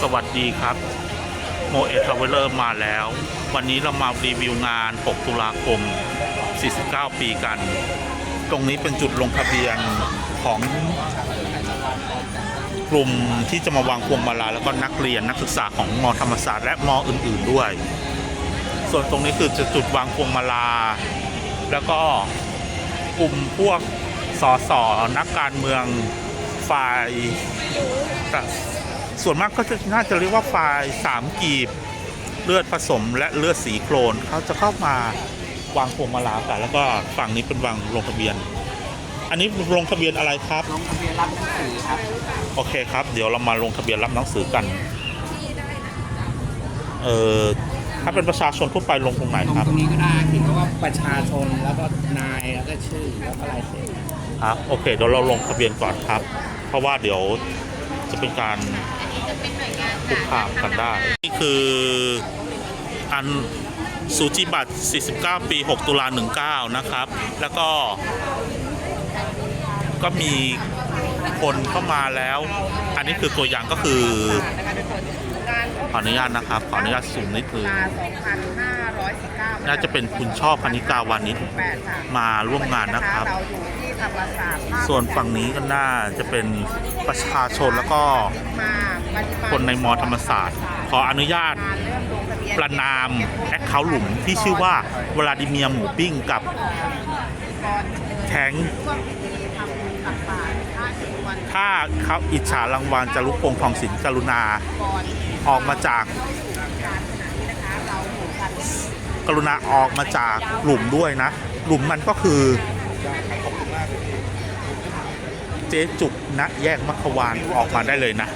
สวัสดีครับโมเอทาวเวลเลอร์มาแล้ว วันนี้เรามารีวิวงาน 6 ตุลาคม 49 ปีกัน ตรงนี้เป็นจุดลงทะเบียนของกลุ่มที่จะมาวางพวงมาลาแล้วก็นักเรียนนักศึกษาของมอธรรมศาสตร์และมออื่น ๆด้วย ส่วนตรงนี้คือจะจุดวางพวงมาลา แล้วก็กลุ่มพวกสสนักการเมืองฝ่าย ส่วนมากก็จะน่าจะเรียกว่าฝ่ายสามกีบ เลือดผสมและเลือดสีโครนเขาจะเข้ามาวางพวงมาลากันแล้วก็ฝั่งนี้เป็นวางลงทะเบียน อันนี้ลงทะเบียนอะไรครับ ลงทะเบียนรับหนังสือครับ โอเคครับ เดี๋ยวเรามาลงทะเบียนรับหนังสือกันเอ่อถ้าเป็นประชาชนทั่วไปลงตรงไหนลงครับ ตรงนี้ก็ได้เขียนว่าประชาชนแล้วก็นายแล้วก็ชื่อแล้วก็ลายเซ็นครับโอเคเดี๋ยวเราลงทะเบียนก่อนครับ เพราะว่าเดี๋ยวจะเป็นการ คุกคามกันได้ นี่คืออันสูจิบัตร 49 ปี 6 ตุลา 19 นะครับ แล้วก็ ก็มีคนเข้ามาแล้ว อันนี้คือตัวอย่างก็คือ ขออนุญาตนะครับ ขออนุญาตสูงนิดนึง น่าจะเป็นคุณชอบพนิกาวานิช8ค่ะมาร่วมงานนะครับเราอยู่ที่ธรรมศาสตร์ภาคส่วนฝั่งนี้ก็น่าจะเป็นประชาชนแล้วก็มาปฏิบัติคนในมอธรรมศาสตร์ ขออนุญาตการเริ่มลงทะเบียนประนามแอคเคาท์หลุมที่ชื่อว่าวลาดิเมียร์หมูปิ้งกับก่อนแท้งช่วงพิธีทำบุญตักบาตรถ้าถึงวันถ้าเขาอิจฉารางวัลจารุพงษ์ทองสินกรุณาก่อนออกมาจาก การขณะนี้นะคะเราอยู่กัน กรุณาออกมาจากหลุมด้วยนะ หลุมมันก็คือเจ๊จุกนะแยกมัคควานออกมาได้เลยนะ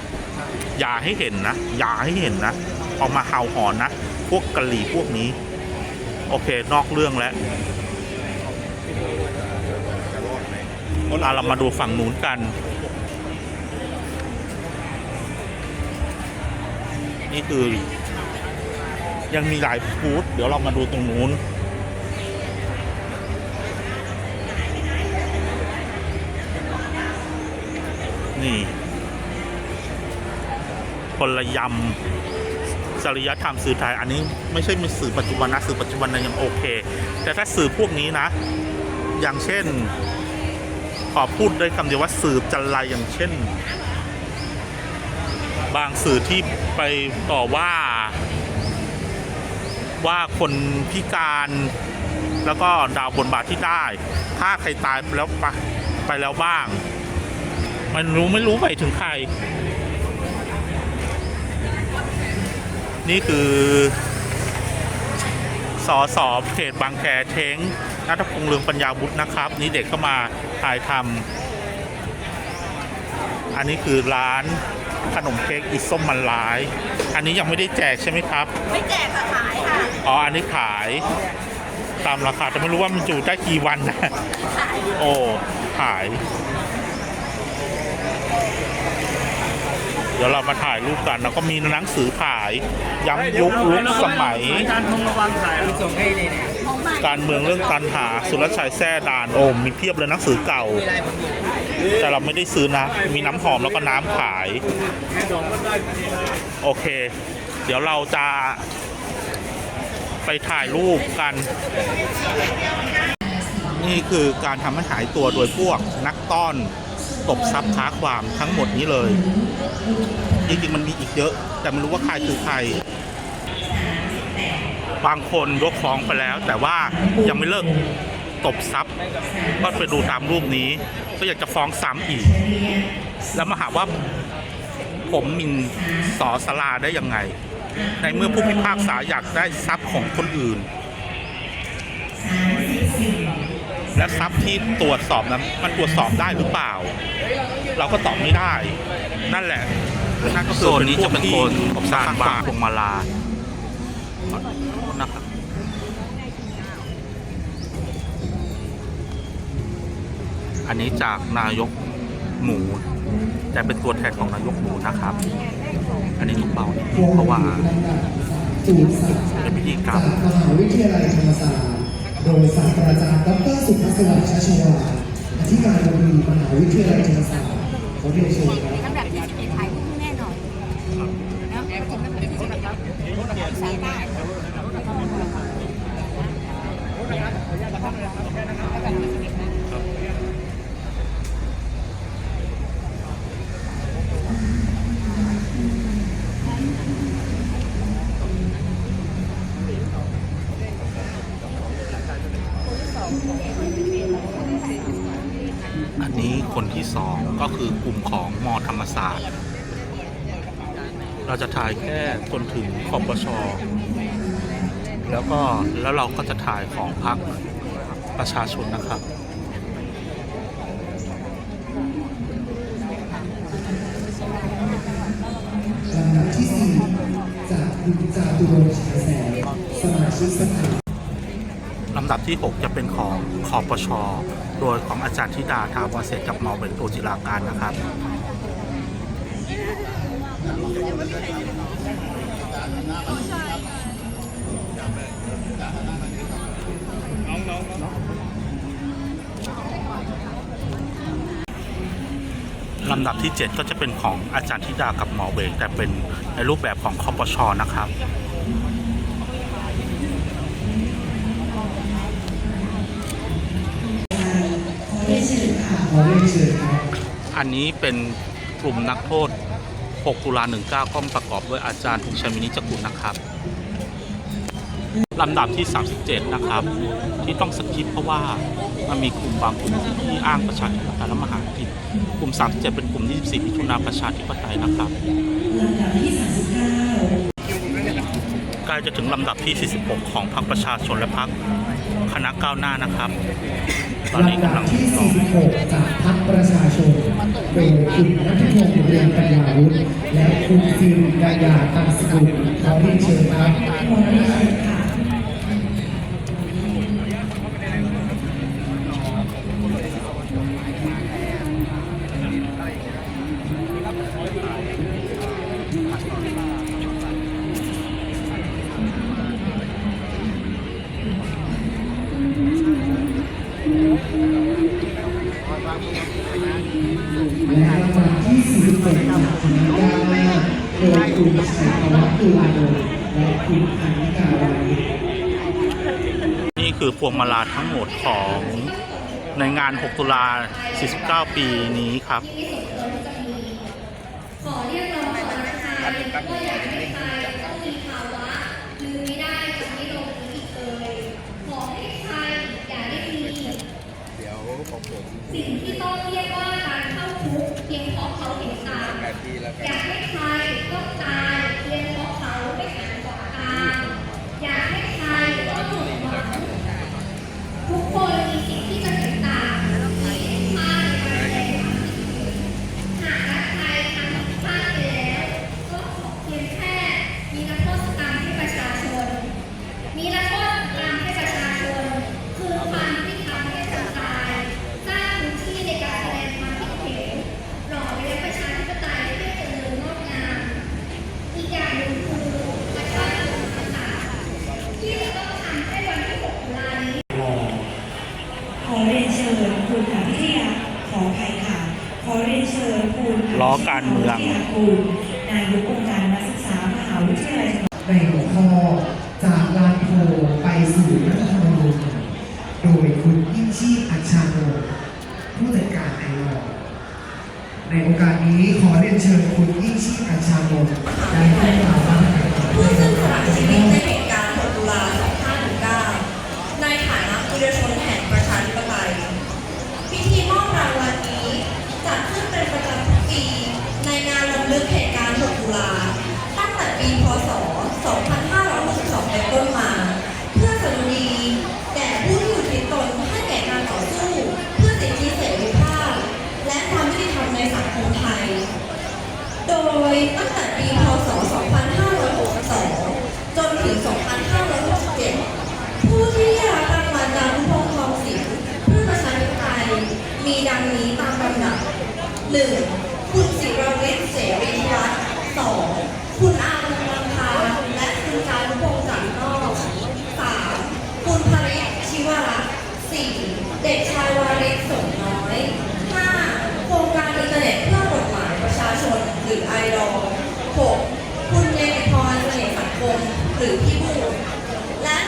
อย่าให้เห็นนะ อย่าให้เห็นนะ ออกมาเห่าหอนนะ พวกกะหรี่พวกนี้ โอเค นอกเรื่องแล้วเอาเรามาดูฝั่งนู้นกัน นี่คือ ยังมีหลายฟูดเดี๋ยวเรามาดูตรงนู้น นี่คนละยำจริยธรรมสื่อไทย อันนี้ไม่ใช่มีสื่อปัจจุบันนะ สื่อปัจจุบันนะยังโอเค แต่ถ้าสื่อพวกนี้นะ อย่างเช่น ขอพูดด้วยคำเดียวว่าสื่อจันไรอย่างเช่น บางสื่อที่ไปต่อว่า ว่าคนพิการแล้วก็ดาวบนบาทที่ได้ ถ้าใครตายไปแล้วไปไปแล้วบ้าง มันรู้ไม่รู้ไปถึงใคร นี่คือสอสอเขตบางแคเท้งนัทพงษ์เลืองปัญญาบุตรนะครับ นี่เด็กเข้ามาถ่ายทำอันนี้คือร้านขนมเค้กอีส้มมันลาย อันนี้ยังไม่ได้แจกใช่ไหมครับ ไม่แจกค่ะขาย อ๋อ อันนี้ขายตามราคาแต่ไม่รู้ว่ามันอยู่ได้กี่วันนะ โอ้ขาย เดี๋ยวเรามาถ่ายรูปกันแล้วก็มีหนังสือขายย้ำยุคลุกสมัย การทงระวังถ่ายส่งให้เลยเนี่ยการเมืองเรื่องตันหาสุรชัยแซ่ดานโอ้มีเพียบเลยหนังสือเก่ามีลายผมอยู่แต่เราไม่ได้ซื้อนะ มีน้ำหอมแล้วก็น้ำขาย โอเค เดี๋ยวเราจะ ไปถ่ายรูปกัน นี่คือการทำให้หายตัวโดยพวกนักต้อนตบทรัพย์ค้าความทั้งหมดนี้เลย จริงๆมันมีอีกเยอะ แต่ไม่รู้ว่าใครคือใคร บางคนยกฟ้องไปแล้ว แต่ว่ายังไม่เลิกตบทรัพย์ก็ไปดูตามรูปนี้ ก็อยากจะฟ้องซ้ำอีก แล้วมาหาว่าผมมินสอสลาได้ยังไง ในเมื่อผู้พิพากษาอยากได้ทรัพย์ของคนอื่น และทรัพย์ที่ตรวจสอบนั้นมันตรวจสอบได้หรือเปล่า เราก็ตอบไม่ได้ นั่นแหละนั่นก็คือโซนนี้จะเป็นโซนของสารบางพวงมาลาขอโทษนะครับอันนี้จากนายกหมู แต่เป็นตัวแทนของนายกหมูนะครับ อันนี้ต้องเบานิดนึงเพราะว่าจูตรเป็นพิธีกรรมมหาวิทยาลัยธรรมศาสตร์โดยศาสตราจารย์ดรสุภัสสวรรณชัชวาอธิการบดีมหาวิทยาลัยธรรมศาสตร์ขอเรียนเชิญครับลำดับที่11ถ่ายรูปแน่นอนนะอันนี้ค อันนี้คนที่สองก็คือกลุ่มของมอธรรมศาสตร์ เราจะถ่ายแค่จนถึงขอบปชแล้วก็แล้วเราก็จะถ่ายของพรรคประชาชนนะครับที่สี่จากคุณจาตุรงค์ฉายแสงสมาชิกสภาำดับที่ 6 จะเป็นของคอปชโดยของอาจารย์ธิดาถาวรเศรษฐ์กับหมอเบนโตจิราการนะครับลำดับที่ 7 ก็จะเป็นของอาจารย์ธิดากับหมอเบงแต่เป็นในรูปแบบของคอปชนะครับ ขอเรียนเชิญครับอันนี้เป็นกลุ่มนักโทษ 6 ตุลา 19 ก็ประกอบด้วยอาจารย์ธงชัยมินิจกุลนะครับลำดับที่ 37 นะครับ ที่ต้องสกิปเพราะว่ามันมีกลุ่มบางกลุ่มที่อ้างประชาธิปไตยและมหากิจกลุ่ม 37 เป็นกลุ่ม 24 มิถุนาประชาธิปไตยนะครับใกล้จะถึงลำดับที่ 46 ของพรรคประชาชนและพรรคคณะก้าวหน้านะครับ ตอนนี้กำลังที่ 46 จากพรรคประชาชน โดยคุณนัทพงศ์เรียนปัญญาวุฒิและคุณฟิลกายาตังสกุลขอเรียนเชิญครับ คือพวงมาลาทั้งหมดของในงาน 6 ตุลา 49 ปีนี้ครับขอเรียกร้องขอประทานว่าอยากให้ใค นักโทษกรรมให้ประชาชนคือความยุติธรรมให้คนตายสร้างพื้นที่ในการแสดงความคิดเห็นหล่อเลี้ยงประชาธิปไตยให้เจริญงดงาม อีกอย่างหนึ่งคือประชาชนต่างๆที่จะต้องทำให้วันที่6ตุลานี้ขอเรียนเชิญคุณอภิทยาขออภัยค่ะ ขอเรียนเชิญคุณล้อการเมืองวิทยาคุณนายกองค์การนักศึกษามหาวิทยาลัย ในหัวข้อจาก ลานโพไปสู่รัฐธรรมนูญโดยคุณยิ่งชีพอัชชานนท์ผู้จัดการไอรอในโอกาสนี้ขอเรียนเชิญคุณยิ่งชีพอัชชานนท์ได้ให้กล่าวว่าการต่อ ผู้ เนื่ ซึ่ อง งส กับ ละชีวิตในเหตุการณ์ 6 ตุลา 2519 ในฐานะวีรชนแห่งประชาธิปไตย พิธีมอบรางวัลนี้จัดขึ้นเป็นประจำทุกปี ในงานรำลึกเหตุการณ์ 6 ตุลา ตั้งแต่ปี พศ 2562 เป็นต้นมา เพื่อสดุดีแด่ผู้ที่อุทิศตนให้แก่การต่อสู้ เพื่อสิทธิเสรีภาพ และความยุติธรรมในสังคมไทย โดยตั้งแต่ปี พศ 2562 จนถึง 2567 ผู้ที่ได้รับรางวัลจารุพงษ์ทองศิลป์เพื่อประชาธิปไตยมีดังนี้ ตามลำดับ 1. คุณศิรวิทย์เสรีวัฒน์ 2. คุณอารงลำพาและคุณจารุพงษ์จากนอก 3. คุณภริษชิวรักษ์ 4. เด็กชายวาริศสมน้อย 5. โครงการอินเทอร์เน็ตเพื่อกฎหมายประชาชนหรือไอรอ 6. คุณเนกหรือพี่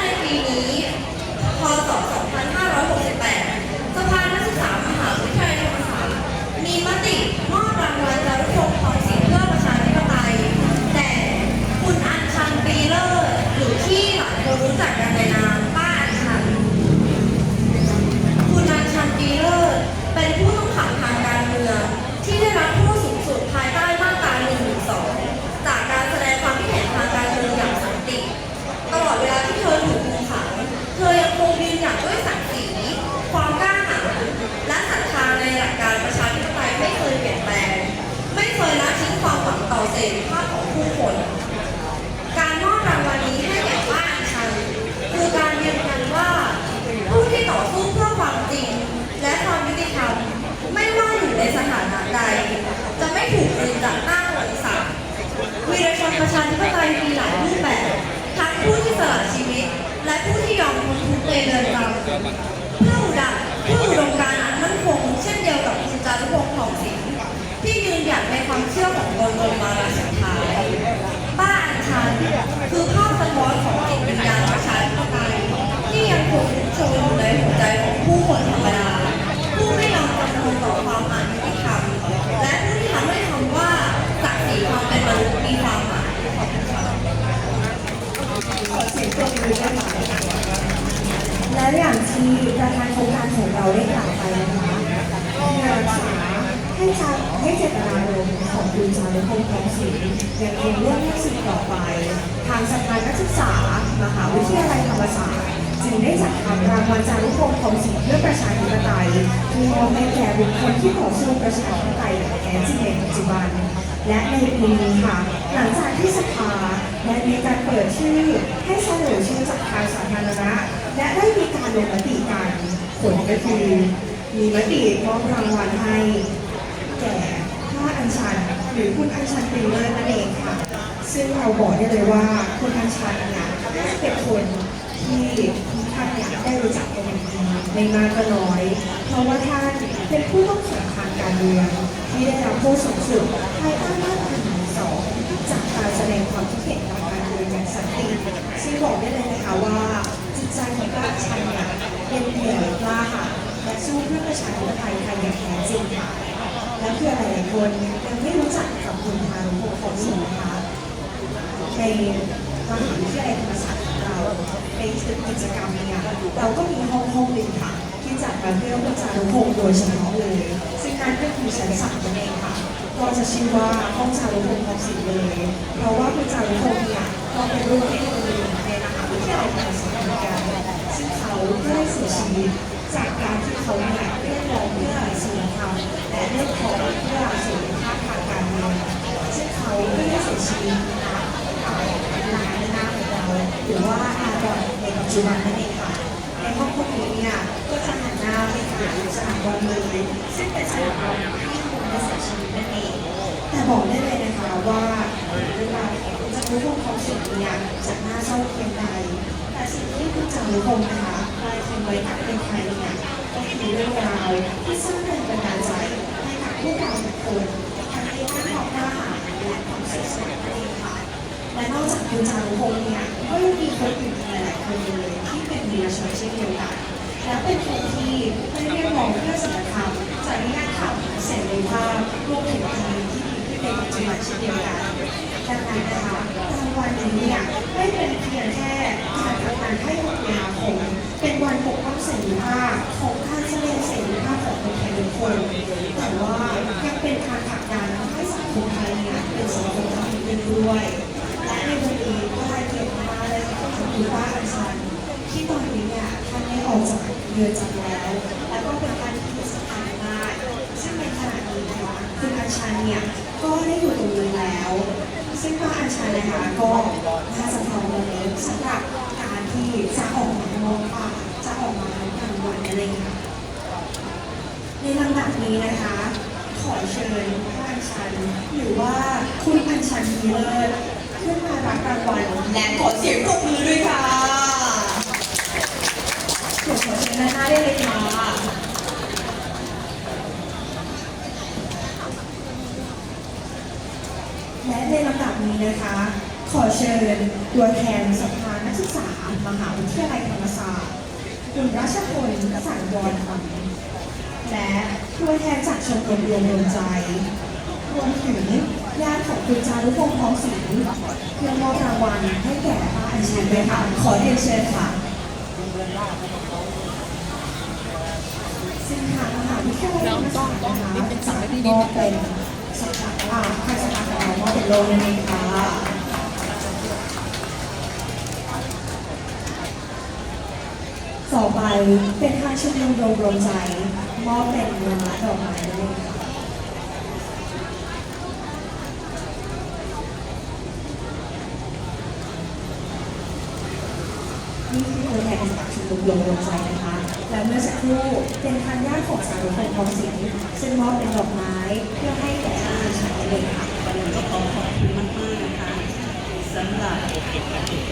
ในปีนี้ พศ 2568 สภานักศึกษามหาวิทยาลัยธรรมศาสตร์มีมติมอบรางวัลจารุพงศ์ทองศิลป์เพื่อประชาธิปไตย แต่คุณอัญชันปีเลอร์หรือที่หลายคนรู้จักกันในนามป้าอัญชัน คุณอัญชันปีเลอร์เป็นผู้ต้องขังทางการเมืองที่ได้รับโทษสูงสุดภายใต้มาตรา112 จากการแสดงความคิดเห็นทางการเมืองอย่างสันติ ตลอดเวลาที่เธอถูกคุมขัง เธอยังคงยืนหยัดด้วยศักดิ์ศรีความกล้าหาญและศรัทธาในหลักการประชาธิปไตยไม่เคยเปลี่ยนแปลง ไม่เคยละทิ้งความหวังต่อเสรีภาพของผู้คน การมอบรางวัลนี้ให้แก่ป้าอัญชัน คือการยืนยันว่า ผู้ที่ต่อสู้เพื่อความจริง และความยุติธรรม ไม่ว่าอยู่ในสถานะใด จะไม่ถูกกลืนจากหน้าประวัติศาสตร์วีรชนประชาธิปไตยมีหลายรูปแบบ ทั้งผู้ที่สละชีวิต และผู้ที่ยอมทนทุกข์ ในเรือนจำเพื่ออุดมเพื่ออุดมการณ์อันมั่นคง เช่นเดียวกับคุณจารุพงศ์ทองศิลป์ที่ยืนหยัดในความเชื่อของตนบนมาราศรัทธาป้าอัญชันคือภาพสะท้อนของจิตวิญญาณประชาธิปไตยที่ยังคงชุกโชนอยู่ในหัวใจของผู้คนธรรมดา ผู้ไม่ยอมจำนนต่อความอายุติธรรม และผู้ที่ทำให้คำว่าศักดิ์ศรีความเป็นมนุษย์มีความหมาย และอย่างที่ประธานโครงการของเราได้กล่าวไปนะคะที่รักษาให้จาให้เจตนารมณ์ของคุณจารุพงศ์ทองศรียังคงเรื่องให้สืบต่อไป ทางสถานนักศึกษามหาวิทยาลัยธรรมศาสตร์จึงได้จัดทำรางวัลจารุพงศ์ทองศรีเพื่อประชาธิปไตยที่มอบให้แก่บุคคลที่ต่อสู้ประชาธิปไตยอย่างแท้จริงในปัจจุบัน และในปีนี้ค่ะ หลังจากที่สภา ได้มีการเปิดชื่อให้เสนอชื่อจากทางสาธารณะ และได้มีการลงมติกันผลก็คือ มีมติมอบรางวัลให้แก่พ่ออัญชันหรือคุณอัญชันปีเลอร์นั่นเองค่ะ ซึ่งเราบอกได้เลยว่าคุณอัญชันเนี่ยเป็นคนที่ท่านเนี่ยได้รู้จักกันอย่างดีไม่มากก็น้อย เพราะว่าท่านเป็นผู้ต้องขังทางการเมืองที่ได้รับโทษสูงสุดภายใต้มาตรา ดงความคิดเห็นทางการเมืองอย่างสันติซึ่งบอกได้เลยนะคะว่าจิตใจของคุณอัญชันเนี่ยเป็นเพียงกล้าหาญและสู้เพื่อประชาธิปไตยไทยอย่างแท้จริงค่ะและเพื่อหลายๆคนยังไม่รู้จักกับคุณทารุพงศ์ของสิงห์นะคะในมหาวิทยาลัยธรรมศาสตร์ของเราในตึกกิจกรรมเนี่ยเราก็มีห้องห้องหนึ่งค่ะ ที่จัดมาเพื่อคุณจารุพงศ์โดยเฉพาะเลย ซึ่งนั่นก็คือชั้นสามนั่นเองค่ะ ก็จะชื่อว่าห้องจารุพงศ์ของสิงห์เลย เพราะว่าคุณจารุพงศ์เนี่ยก็เป็นรุ่นที่หนึ่งในมหาวิทยาลัยธรรมศาสตร์เหมือนกันซึ่งเขาก็ได้เสียชีวิตจากการที่เขาเนี่ยเรียกร้องเพื่อสิ่งธรรมและเรียกร้องเพื่อเสรีภาพทางการเมืองซึ่งเขาก็ได้เสียชีวิตนะคะหลานหน้าของเราหรือว่าอารอนในปัจจุบันนั่นเองค่ะในห้องพวกนี้เนี่ยก็จะหันหน้าไปหาสนามบอลเลยซึ่งเป็นสนามบอล ที่คุณได้เสียชีวิตนั่นเองแต่บอกได้เลยนะคะว่าเรื่องราวของคุณจารุพงศ์ของสิ่งเนี่ยจะน่าเศร้าเพียงใดแต่สิ่งที่คุณจารุพงศ์นะคะได้ทิ้งไว้กับเป็นไทยเนี่ยก็คือเรื่องราวที่สร้างแรงบันดาลใจให้กับพวกเราทุกคนทั้งในด้านความกล้าหาญและความสียสละนั่นเองค่ะและนอกจากคุณจารุพงศ์เนี่ยก็ยังมีคนอื่นหลายๆคนเลยที่เป็นวีรชนเช่นเดียวกันและเป็นคนที่ได้เรียกร้องเพื่อศีลธรรมจริยธรรมเสรีภาพ รวมถึงทีมที่ดีขึ้นในปัจจุบันเช่นเดียวกันดังนั้นนะคะรางวัลนี้เนี่ยไม่เป็นเพียงแค่การทำงานให้คนมีนาคมเป็นวันปกป้องเสรีภาพของการแสดงเสรีภาพของคนไทยทุกคนแต่ว่ายังเป็นการผลักดันให้สังคมไทยเนี่ยเป็นสังคมที่ดีขึ้นด้วยและในวันนี้ก็ได้เกียรติมากเลยค่ะขอบคุณป้าอัญชันที่ตอนนี้เนี่ยท่านได้ออกจากเรือจำแล้ว แล้วก็เป็นการที่สำคัญมากซึ่งในขณะนี้นะ คุณอัญชันเนี่ยก็ได้อยู่ตรงนี้แล้ว ซึ่งป้าอัญชันนะคะก็น่าจะพร้อมแล้วสำหรับการที่จะออกมามอบอ่าจะออกมารับรางวันั่นเอย่างค่ะในลำดับนี้นะคะ ขอเชิญป้าอัญชันหรือว่าคุณอัญชันมีเลิศขึ้นมารับรางวัลและขอเสียงปรบมือด้วยค่ะขอเชิญด้านหน้าได้เลยค่ะ และ ในลำดับนี้นะคะ ขอเชิญตัวแทนสภานักศึกษามหาวิทยาลัยธรรมศาสตร์คุณรัชพลสังวรธรรมและตัวแทนจากชมรมรวมดวงใจรวมถึงญาติของคุณจารุพงษ์ทองศรีเพื่อมอบรางวัลให้แก่ป้าอัญชันด้วยค่ะขอเรียนเชิญค่ะซึ่งทางมหาวิทยาลัยธรรมศาสตร์นะคะจะมอบเป็น สถาบันทางสถาบันของมอบเป็นโลนั่นเองค่ะต่อไปเป็นทางชมรมรวมรวมใจมอบเป็นเงินและดอกไม้ด้วยค่ะนี่คือตัวแทนจากชมรมรวมรวมใจนะคะ และเมื่อสักครู่เป็นทางญาติของสารุพงษ์ทองศรีซึ่งมอบเป็นดอกไม้เพื่อให้แก่อาชายเลยค่ะวันนี้ก็ขอขอบคุณมากๆนะคะสำหรับ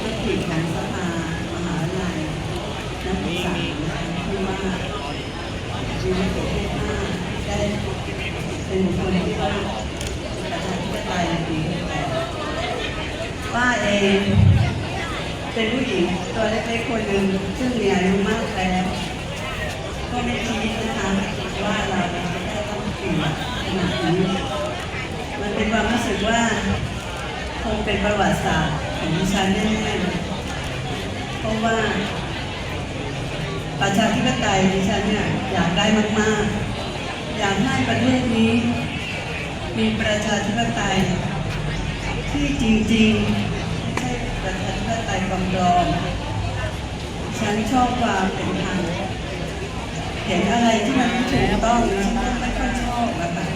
มติของสภามหาวิทยาลัยนักศึกษาคะที่ว่ามีมติให้ป้าได้เป็นคคลที่เขาประชาธิปไตยดีป้าเองเป็นผู้หญิงตัวเล็กๆคนหนึ่งซึ่งมีอายุมากแล้ว ก็ไม่คิดนะคะว่าเราจะได้ต้องเก่งขนาดนี้มันเป็นความรู้สึกว่าคงเป็นประวัติศาสตร์ของดิฉันแน่ๆเพราะว่า ประชาธิปไตยดิฉันเนี่ยอยากได้มากๆ อยากให้ประเทศนี้ มีประชาธิปไตย ที่จริงๆไม่ใช่ประชาธิปไตยปลอมฉันชอบความเป็นธรรม เห็นอะไรที่มันไม่ถูกต้องฉันก็ไม่ค่อยชอบนะคะ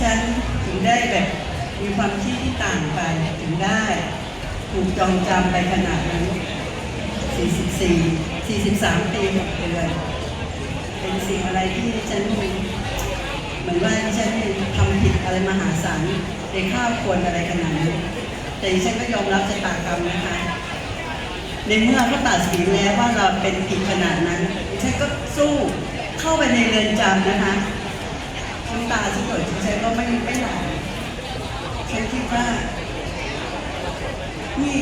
ฉันถึงได้แบบมีความคิดที่ต่างไปถึงได้ถูกจองจำไปขนาดนั้น 44 43 ปี6เดือนเป็นสิ่งอะไรที่ฉันเหมือนว่าฉันทำผิดอะไรมหาศาลในข้าวควรอะไรขนาดนี้แต่ฉันก็ยอมรับชะตากรรมนะคะ ในเมื่อเขาตัดสินแล้วว่าเราเป็นผิดขนาดนั้นฉันก็สู้เข้าไปในเรือนจำนะคะน้ำตาฉันเกิดฉันใช้ก็ไม่ไม่ไหลฉันคิดว่านี่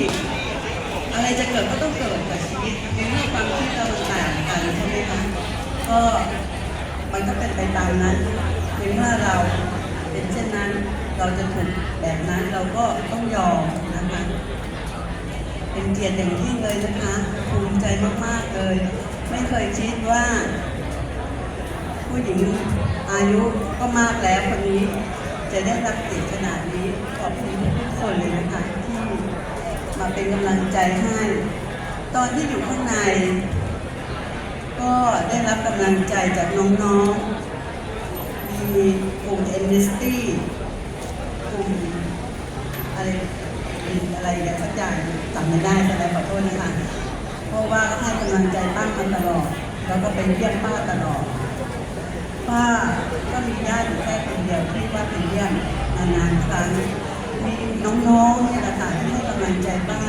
อะไรจะเกิดก็ต้องเกิดกับชีวิตในเมื่อความคิดเราต่างกันใช่ไหมคะก็มันก็เป็นไปตามนั้นในเมื่อเราเป็นเช่นนั้น เราจะถูกแบบนั้นเราก็ต้องยอม เป็นเกียรติอย่างยิ่งเลยนะคะ ภูมิใจมากๆเลย ไม่เคยคิดว่า ผู้หญิงอายุก็มากแล้วคนนี้ จะได้รับเกียรติขนาดนี้ขอบคุณทุกคนเลยนะคะที่มาเป็นกำลังใจให้ ตอนที่อยู่ข้างใน ก็ได้รับกำลังใจจากน้องๆมีกลุ่มเอ็นิสตี้กลุ่มอะไรอะไรอย่างสักอย่างจำ ไม่ได้แสดงขอโทษนะคะเพราะว่าให้กำลังใจป้ามาตลอด แล้วก็เป็นเยี่ยมป้าตลอด ป้าก็มีญาติอยู่แค่คนเดียวที่ว่าเป็นเยี่ยมนานๆครั้งมีน้องๆเนี่ยแหละค่ะที่ให้กำลังใจป้า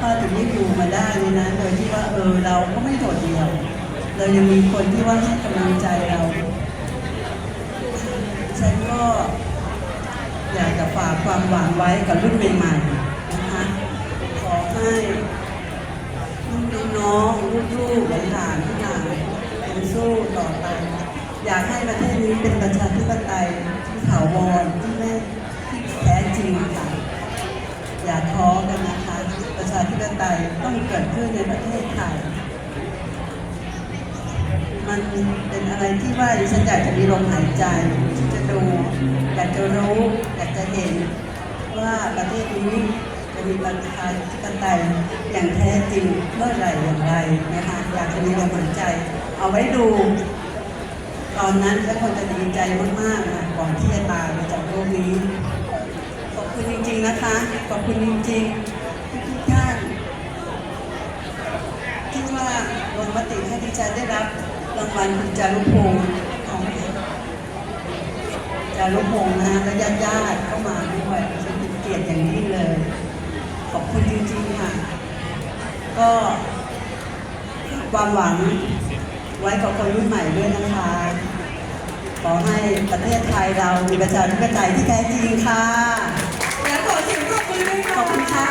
ป้าถึงได้อยู่มาได้เลยนะโดยที่ว่าเออเราก็ไม่โดดเดี่ยวเรายังมีคนที่ว่าให้กำลังใจเราฉันก็อยากจะฝากความหวังไว้กับรุ่นใหม่ๆ ให้ลูกน้องๆลูกๆหลานทุกอย่างเป็นสู้ต่อไป อยากให้ประเทศนี้เป็นประชาธิปไตยที่ถาวรที่แม่ที่แท้จริงค่ะอย่าท้อกันนะคะ ประชาธิปไตยต้องเกิดขึ้นในประเทศไทยมันเป็นอะไรที่ว่าดิฉันอยากจะมีลมหายใจที่จะดูอยากจะรู้อยากจะเห็นว่าประเทศนี้ ธิปไตยอย่างแท้จริงเมื่อไหร่อย่างไรนะคะอยากจะมีลมหายใจ เอาไว้ดู ตอนนั้นแล้วคนจะดีใจมากๆนะก่อนที่จะตายไปจากโลกนี้ ขอบคุณจริง ๆนะคะ ขอบคุณจริงๆทุกท่านคิดว่าลงมติให้ดิฉันได้รับรางวัลคุณจารุพงศ์ของจารุพงศ์นะฮะและญาติญาติๆก็มาด้วยฉันเป็นเกียรติอย่างยิ่งเลย ขอบคุณจริงๆค่ะ ก็ความหวังไว้กับคนรุ่นใหม่ด้วยนะคะ ขอให้ประเทศไทยเรามีประชาธิปไตยที่แท้จริงค่ะ และขอเสียงขอบคุณค่ะ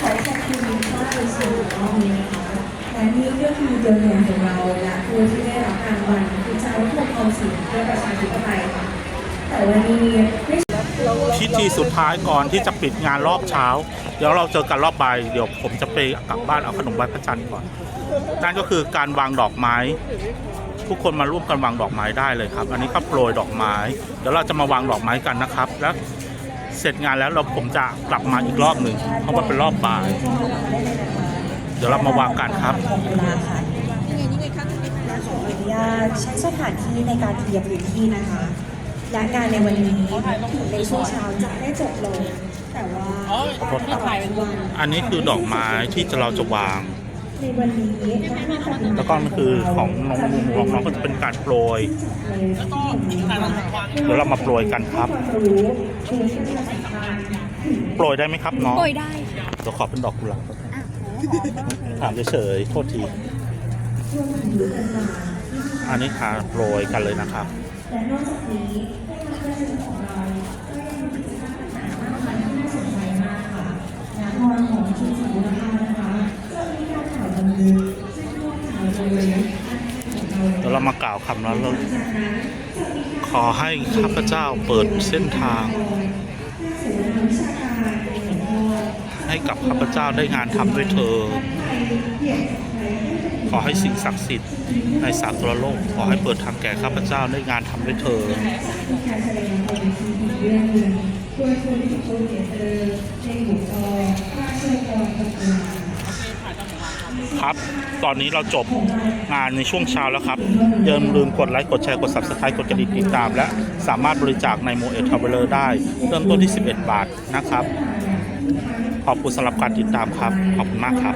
ขอขอบคุณมากเลยสำหรับรอบนี้นะคะและนี่ก็คือตัวแทนของเราและผู้ที่ได้รับรางวัลคือชาวทุกคนศิลป์เพื่อประชาธิปไตยค่ะแต่วันนี้ ไม่สุดท้ายก่อนที่จะปิดงานรอบเช้า เดี๋ยวเราเจอกันรอบบ่ายเดี๋ยวผมจะไปกลับบ้านเอาขนมไหว้พระจันทร์ก่อนนั่นก็คือการวางดอกไม้ ทุกคนมาร่วมกันวางดอกไม้ได้เลยครับ อันนี้ก็โปรยดอกไม้ เดี๋ยวเราจะมาวางดอกไม้กันนะครับ แล้วเสร็จงานแล้วเราผมจะกลับมาอีกรอบหนึ่งเพราะว่าเป็นรอบบ่าย เดี๋ยวเรามาวางกันครับองเวลาค่ะขออนุญาตใช้สถานที่ในการเคลียร์พื้นที่นะคะ และงานในวันนี้ถึงในช่วงเช้าจะได้จบลง แต่ว่าขอโทษครับตลอดทั้งวันอันนี้คือดอกไม้ที่เราจะวางในวันนี้นักวิชาการแล้วก็มันคือของน้องมุมของน้องก็จะเป็นการโปรยเดี๋ยวเรามาโปรยกันครับรู้รู้ที่จะสำคัญโปรยได้ไหมครับน้องโปรยได้ค่ะเดี๋ยวขอเป็นดอกกุหลาบครับถามเฉยๆโทษทีช่วงอายุต่างอันนี้ค่ะโปรยกันเลยนะครับๆและนอกจากนี้ และมอของชุมชนนะคะนะคะจะมีการถ่ายบันทึกซึ่งร่วมถ่ายโดยของเดี๋ยวเรามากล่าวคำแล้วเราขอให้ข้าพเจ้าเปิดเส้นทาง ให้กับข้าพเจ้าได้งานทำด้วยเธอ ขอให้สิ่งศักดิ์สิทธิ์ในสากลโลก ขอให้เปิดทางแก่ข้าพเจ้าได้งานทำด้วยเธอการแสดงละครทีวีเรื่องหนึ่งโดยคุณพิโชเดียเตอร์ในหัวจอ ครับ ตอนนี้เราจบงานในช่วงเช้าแล้วครับอย่าลืมกดไลค์ กดแชร์ กด subscribe กดกระดิ่งติดตาม และสามารถบริจาคในโมเอททาวเวอร์ได้ เริ่มต้นที่ 11 บาทนะครับ ขอบคุณสำหรับการติดตามครับ ขอบคุณมากครับ